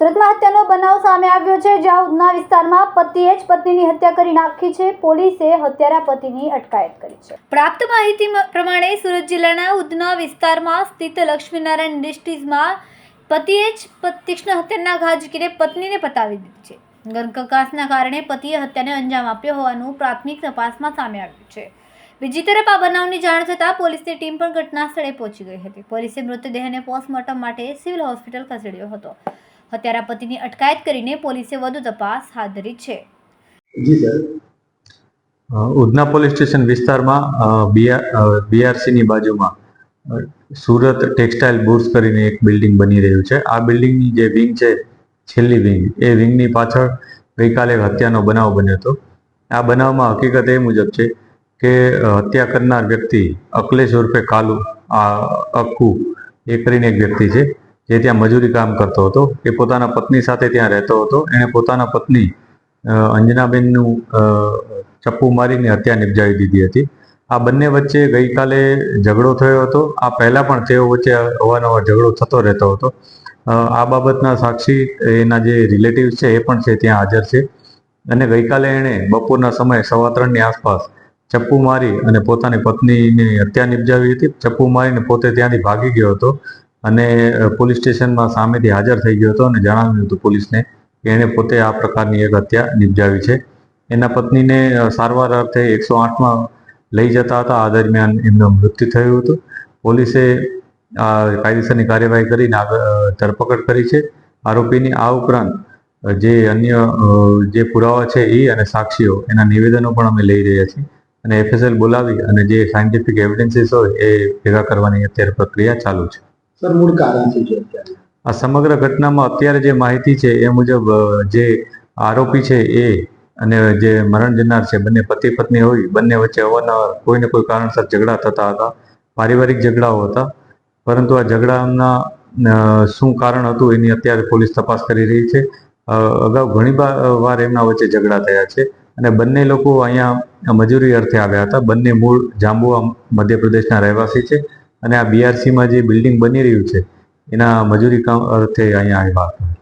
સુરતમાં હત્યાનો બનાવ સામે આવ્યો છે, જ્યાં ઉધના વિસ્તારમાં પતિએ જ પત્નીની હત્યા કરી નાખી છે. પોલીસે હત્યારા પતિની અટકાયત કરી છે. પ્રાપ્ત માહિતી પ્રમાણે સુરત જિલ્લાના ઉધના વિસ્તારમાં સ્થિત લક્ષ્મીનારાયણ ઇન્ડસ્ટ્રીઝમાં પતિએ જ તીક્ષ્ણ હત્યાના ઘા ઝીકીને પત્નીને પતાવી દીધી છે. ગર્ભકંકાસના કારણે પતિએ હત્યાને અંજામ આપ્યો હોવાનું પ્રાથમિક તપાસમાં સામે આવ્યું છે. બીજી તરફ આ બનાવની જાણ થતાં પોલીસની ટીમ પણ ઘટના સ્થળે પહોંચી ગઈ હતી. પોલીસે મૃતદેહને પોસ્ટમોર્ટમ માટે સિવિલ હોસ્પિટલ ખસેડ્યો હતો. હત્યારા પતિની અટકાયત કરીને પોલીસે વધુ તપાસ હાથ ધરી છે. જી સર. અ, ઉધના પોલીસ સ્ટેશન વિસ્તારમાં બીઆરસીની બાજુમાં સુરત ટેક્સટાઇલ બુર્સ કરીને એક બિલ્ડિંગ બની રહ્યું છે. આ બિલ્ડિંગની જે વિંગ છે છેલ્લી વિંગ એ વિંગની પાછળ ગઈકાલે એક હત્યાનો બનાવ બન્યો હતો. આ બનાવમાં હકીકત એ મુજબ છે કે હત્યા કરનાર વ્યક્તિ અકલેશ ઉર્ફે કાલુ આ અક્કુ એ કરીને એક વ્યક્તિ છે. જે ત્યાં મજૂરી કામ કરતો હતો, એ પોતાના પત્ની સાથે ત્યાં રહેતો હતો. એણે પોતાના પત્ની અંજનાબેનનું ચપ્પુ મારીને હત્યા નિપજાવી દીધી હતી. આ બંને વચ્ચે ગઈકાલે ઝઘડો થયો હતો. આ પહેલાં પણ તેઓ વચ્ચે અવારનવાર ઝઘડો થતો રહેતો હતો. આ બાબતના સાક્ષી એના જે રિલેટિવ્સ છે, એ પણ છે, ત્યાં હાજર છે. અને ગઈકાલે એણે બપોરના સમયે સવા ત્રણની આસપાસ ચપ્પુ મારી અને પોતાની પત્નીની હત્યા નિપજાવી હતી. ચપ્પુ મારીને પોતે ત્યાંથી ભાગી ગયો હતો. અને પોલીસ સ્ટેશનમાં સામેથી હાજર થઈ ગયો હતો અને જણાવ્યું હતું પોલીસને કે એણે પોતે આ પ્રકારની એક હત્યા નિપજાવી છે. એના પત્નીને સારવાર અર્થે એકસો આઠમાં લઈ જતા હતા. આ દરમિયાન એમનું મૃત્યુ થયું હતું. પોલીસે કાયદેસરની કાર્યવાહી કરીને ધરપકડ કરી છે. આરોપીની આ ઉપરાંત જે અન્ય જે પુરાવા છે એ અને સાક્ષીઓ, એના નિવેદનો પણ અમે લઈ રહ્યા છીએ. અને એફએસએલ બોલાવી અને જે સાયન્ટિફિક એવિડન્સીસ હોય એ ભેગા કરવાની અત્યારે પ્રક્રિયા ચાલુ છે. સર, મૂળ કારણ છે અત્યારે. આ સમગ્ર ઘટનામાં અત્યારે જે માહિતી છે એ મુજબ જે આરોપી છે એ અને જે મરણ જનાર છે, બંને પતિ પત્ની હોય, બંને વચ્ચે અવારનવાર કોઈને કોઈ કારણસર ઝઘડા થતા હતા, પારિવારિક ઝઘડાઓ હતા. પરંતુ આ ઝઘડાના શું કારણ હતું એની અત્યારે પોલીસ તપાસ કરી રહી છે. અગાઉ ઘણી વાર એમના વચ્ચે ઝઘડા થયા છે અને બંને લોકો અહીંયા મજૂરી અર્થે આવ્યા હતા. બંને મૂળ જાંબુઆ મધ્યપ્રદેશના રહેવાસી છે. અને આ બીઆરસીમાં જે બિલ્ડિંગ બની રહ્યું છે, એના મજૂરી કામ અર્થે અહીંયા આવ્યા હતા.